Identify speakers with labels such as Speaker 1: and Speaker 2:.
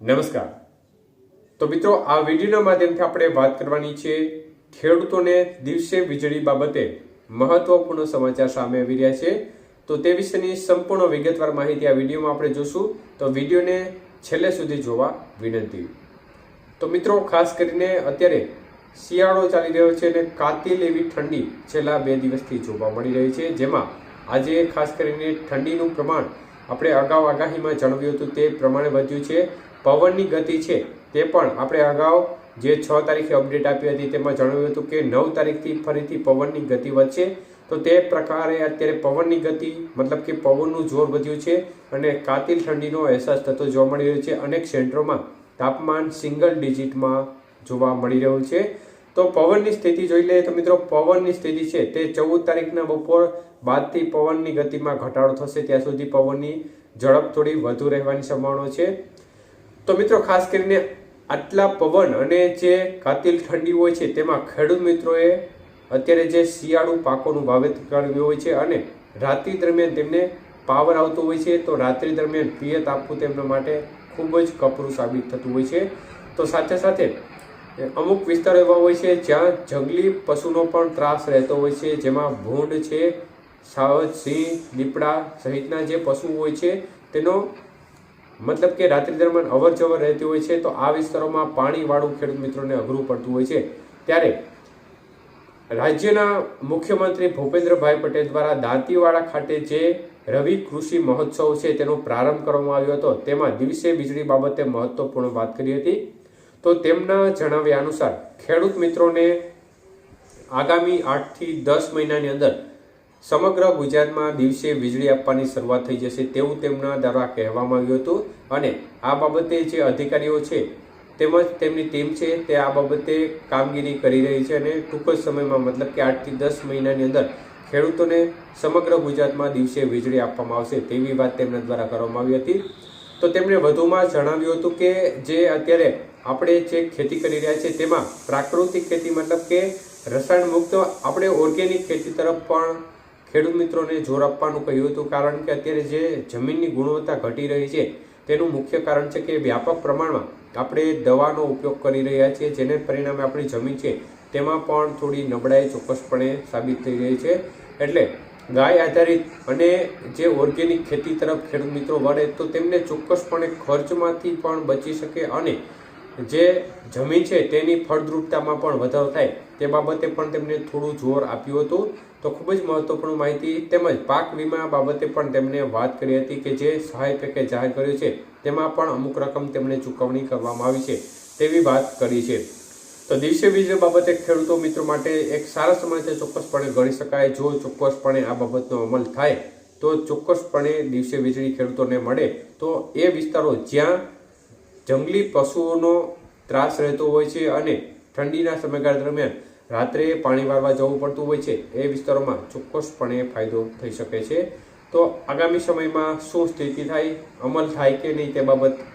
Speaker 1: નમસ્કાર. તો મિત્રો, આ વિડીયોના માધ્યમથી આપણે વાત કરવાની છે ખેડૂતોને દિવસે વીજળી બાબતે મહત્વપૂર્ણ સમાચાર સામે આવી રહ્યા છે. તો તે વિશેની સંપૂર્ણ વિગતવાર માહિતી આ વિડીયોમાં આપણે જોશું. તો વિડીયોને છેલ્લે સુધી જોવા વિનંતી. તો મિત્રો, ખાસ કરીને અત્યારે શિયાળો ચાલી રહ્યો છે અને કાતિલ એવી ઠંડી છેલ્લા બે દિવસથી જોવા મળી રહી છે. જેમાં આજે ખાસ કરીને ઠંડીનું પ્રમાણ આપણે અગાઉ આગાહીમાં જણાવ્યું હતું તે પ્રમાણે વધ્યું છે. પવનની ગતિ છે તે પણ આપણે અગાઉ જે છ તારીખે અપડેટ આપી હતી તેમાં જણાવ્યું હતું કે નવ તારીખથી ફરીથી પવનની ગતિ વધશે. તો તે પ્રકારે અત્યારે પવનની ગતિ મતલબ કે પવનનું જોર વધ્યું છે અને કાતિલ ઠંડીનો અહેસાસ થતો જોવા મળી રહ્યો છે. અનેક સેન્ટરોમાં તાપમાન સિંગલ ડિજિટમાં જોવા મળી રહ્યું છે. તો પવનની સ્થિતિ જોઈ લઈએ તો મિત્રો, પવનની સ્થિતિ છે તે ચૌદ તારીખના બપોર બાદથી પવનની ગતિમાં ઘટાડો થશે. ત્યાં સુધી પવનની ઝડપ થોડી વધુ રહેવાની સંભાવના છે. તો મિત્રો, ખાસ કરીને આટલા પવન અને જે કાતિલ ઠંડી હોય છે, તેમાં ખેડૂત મિત્રોએ અત્યારે જે શિયાળુ પાકોનું વાવેતર કર્યું હોય છે અને રાત્રિ દરમિયાન તેમને પાવર આવતો હોય છે, તો રાત્રિ દરમિયાન પિયત આપવું તેમના માટે ખૂબ જ કપરું સાબિત થતું હોય છે. તો સાથે સાથે અમુક વિસ્તાર એવા હોય છે જ્યાં જંગલી પશુનો પણ ત્રાસ રહેતો હોય છે, જેમાં ભૂંડ છે સાવજ સિંહ, દીપડા સહિતના જે પશુ હોય છે, તેનો મતલબ કે રાત્રિ દરમિયાન અવર જવર રહેતી હોય છે, તો આ વિસ્તારોમાં પાણીવાળું ખેડૂત મિત્રોને અઘરું પડતું હોય છે. ત્યારે રાજ્યના મુખ્યમંત્રી ભૂપેન્દ્રભાઈ પટેલ દ્વારા દાંતીવાડા ખાતે જે રવિ કૃષિ મહોત્સવ છે, તેનો પ્રારંભ કરવામાં આવ્યો હતો. તેમાં દિવસે વીજળી બાબતે મહત્વપૂર્ણ વાત કરી હતી. તો તેમના જણાવ્યા અનુસાર, ખેડૂત મિત્રોને આગામી આઠથી દસ મહિનાની અંદર સમગ્ર ગુજરાતમાં દિવસે વીજળી આપવાની શરૂઆત થઈ જશે તેવું તેમના દ્વારા કહેવામાં આવ્યું હતું અને આ બાબતે જે અધિકારીઓ છે તેમજ તેમની ટીમ છે તે આ બાબતે કામગીરી કરી રહી છે અને ટૂંક જ સમયમાં મતલબ કે આઠથી દસ મહિનાની અંદર ખેડૂતોને સમગ્ર ગુજરાતમાં દિવસે વીજળી આપવામાં આવશે તેવી વાત તેમના દ્વારા કરવામાં આવી હતી. તો તેમણે વધુમાં જણાવ્યું હતું કે જે અત્યારે આપણે જે ખેતી કરી રહ્યા છીએ તેમાં પ્રાકૃતિક ખેતી મતલબ કે રસાયણ મુક્ત આપણે ઓર્ગેનિક ખેતી તરફ પણ ખેડૂત મિત્રોને જોર આપવાનું કહ્યું હતું. કારણ કે અત્યારે જે જમીનની ગુણવત્તા ઘટી રહી છે તેનું મુખ્ય કારણ છે કે વ્યાપક પ્રમાણમાં આપણે દવાનો ઉપયોગ કરી રહ્યા છીએ, જેને પરિણામે આપણી જમીન છે તેમાં પણ થોડી નબળાઈ ચોક્કસપણે સાબિત થઈ રહી છે. એટલે ગાય આધારિત અને જે ઓર્ગેનિક ખેતી તરફ ખેડૂત મિત્રો વળે તો તેમને ચોક્કસપણે ખર્ચમાંથી પણ બચી શકે અને જે જમીન છે તેની ફળદ્રુપતામાં પણ વધારો થાય તે બાબતે પણ તેમને થોડું જોર આપ્યું હતું. તો ખૂબ જ મહત્વપૂર્ણ માહિતી તેમજ પાક વીમા બાબતે પણ તેમણે વાત કરી હતી કે જે સહાય પેકેજ જાહેર કર્યું છે તેમાં પણ અમુક રકમ તેમણે ચૂકવણી કરવામાં આવી છે તેવી વાત કરી છે. તો દિવસે વીજળી બાબતે ખેડૂતો મિત્રો માટે એક સારા સમાચાર ચોક્કસપણે ગણી શકાય. જો ચોક્કસપણે આ બાબતનો અમલ થાય તો ચોક્કસપણે દિવસે વીજળી ખેડૂતોને મળે તો એ વિસ્તારો જ્યાં જંગલી પશુઓનો ત્રાસ રહેતો હોય છે અને ઠંડીના સમયગાળા દરમિયાન રાત્રે પાણી વાળવા જવું પડતું હોય છે, એ વિસ્તારોમાં ચોક્કસપણે ફાયદો થઈ શકે છે. તો આગામી સમયમાં શું સ્થિતિ થાય, અમલ થાય કે નહીં તે બાબત